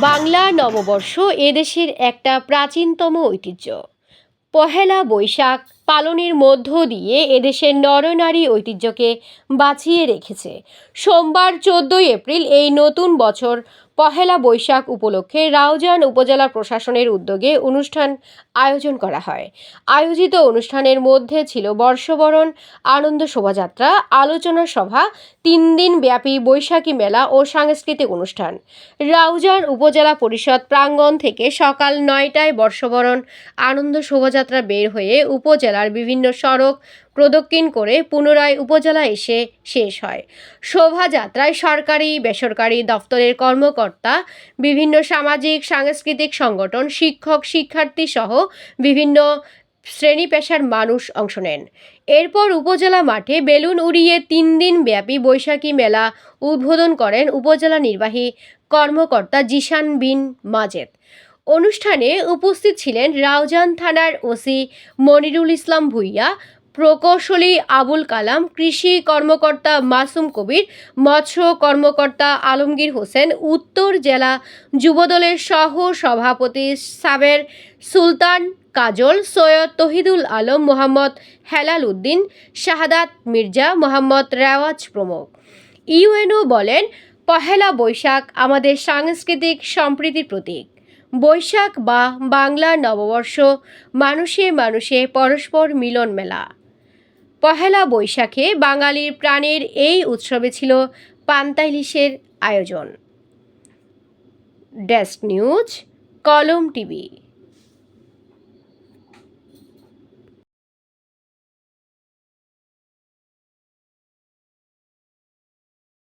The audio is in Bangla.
বাংলা নববর্ষ এদেশের একটা প্রাচীনতম ঐতিহ্য। পহেলা বৈশাখ পালনের মধ্য দিয়ে এদেশের নরনারী ঐতিহ্যকে বাঁচিয়ে রেখেছে। সোমবার চোদ্দই এপ্রিল এই নতুন বছর পহেলা বৈশাখ উপলক্ষে রাউজান উপজেলা প্রশাসনের উদ্যোগে অনুষ্ঠান আয়োজন করা হয়। আয়োজিত অনুষ্ঠানের মধ্যে ছিল বর্ষবরণ, আনন্দ শোভাযাত্রা, আলোচনা সভা, তিন দিন ব্যাপী বৈশাখী মেলা ও সাংস্কৃতিক অনুষ্ঠান। রাউজান উপজেলা পরিষদ প্রাঙ্গণ থেকে সকাল নয়টায় বর্ষবরণ, আনন্দ শোভাযাত্রা বের হয়ে উপজেলার বিভিন্ন সড়ক প্রদক্ষিণ করে পুনরায় উপজেলা এসে শেষ হয়। শোভাযাত্রায় সরকারি, বেসরকারি দফতরের কর্মকর্তা, বিভিন্ন সামাজিক, সাংস্কৃতিক সংগঠন, শিক্ষক, শিক্ষার্থী সহ বিভিন্ন শ্রেণি পেশার মানুষ অংশ নেন। এরপর উপজেলা মাঠে বেলুন উড়িয়ে তিন দিন ব্যাপী বৈশাখী মেলা উদ্বোধন করেন উপজেলা নির্বাহী কর্মকর্তা জিশান বিন মাজেদ। অনুষ্ঠানে উপস্থিত ছিলেন রাউজান থানার ওসি মনিরুল ইসলাম ভুইয়া প্রকৌশলী আবুল কালাম, কৃষি কর্মকর্তা মাসুম কবির, মৎস্য কর্মকর্তা আলমগীর হোসেন, উত্তর জেলা যুবদলের সহ সভাপতি সাবের সুলতান কাজল, সৈয়দ তহিদুল আলম মোহাম্মদ হেলাল উদ্দিন, শাহাদাত মির্জা মোহাম্মদ রেওয়াজ প্রমুখ। ইউএনও বলেন, পহেলা বৈশাখ আমাদের সাংস্কৃতিক সম্প্রীতির প্রতীক। বৈশাখ বা বাংলা নববর্ষ, মানুষে মানুষে পরস্পর মিলন মেলা পহেলা বৈশাখে বাঙালির প্রাণের এই উৎসবে ছিল পান্তাইলিশের আয়োজন। Desk news Kolom TV.